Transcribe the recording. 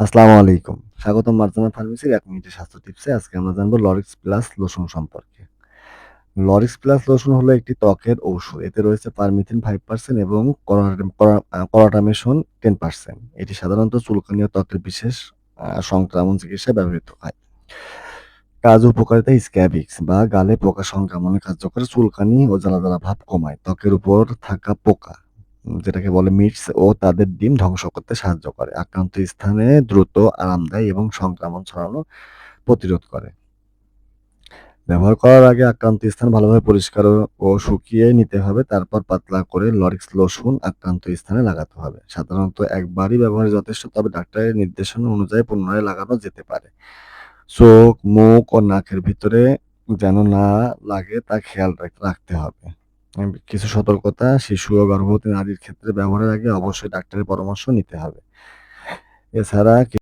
আসসালামু আলাইকুম। স্বাগতম মার্জানা ফার্মেসির এক মিনিটের স্বাস্থ্য টিপসে। আজকে আমরা জানব লরিক্স প্লাস লোশন সম্পর্কে। লরিক্স প্লাস লোশন হলো একটি ত্বকের ঔষধ। এতে রয়েছে পারমিথিন 5% এবং করাটিম করা আ করাটামেশন 10%। এটি সাধারণত চুলকানি ও ত্বকের বিশেষ সংক্রামণ চিকিৎসায় ব্যবহৃত হয়। কাজ উপকারিতা স্ক্যাবিক্স বা গালে পোকা সংক্রমণে কার্যকর চুলকানি ও জ্বালা, জ্বালা ভাব কমায়। ত্বকের উপর থাকা পোকা যেটাকে বলে মিটস ও তাদের ডিম ধ্বংস করতে সাহায্য করে। আক্রান্ত স্থানে দ্রুত আরাম দেয় এবং সংক্রমণ ছড়ানো প্রতিরোধ করে। ব্যবহার করার আগে আক্রান্ত স্থান ভালোভাবে পরিষ্কার ও শুকিয়ে নিতে হবে। তারপর পাতলা করে লরিক্স লসুন আক্রান্ত স্থানে লাগাতে হবে। সাধারণত একবারই ব্যবহার যথেষ্ট, তবে ডাক্তারের নির্দেশনা অনুযায়ী পুনরায় লাগানো যেতে পারে। চোখ, মুখ ও নাকের ভিতরে যেন না লাগে তা খেয়াল রাখ রাখতে হবে। কিছু সতর্কতা, শিশু ও গর্ভবতী নারীর ক্ষেত্রে ব্যবহারের আগে অবশ্যই ডাক্তারের পরামর্শ নিতে হবে। এছাড়া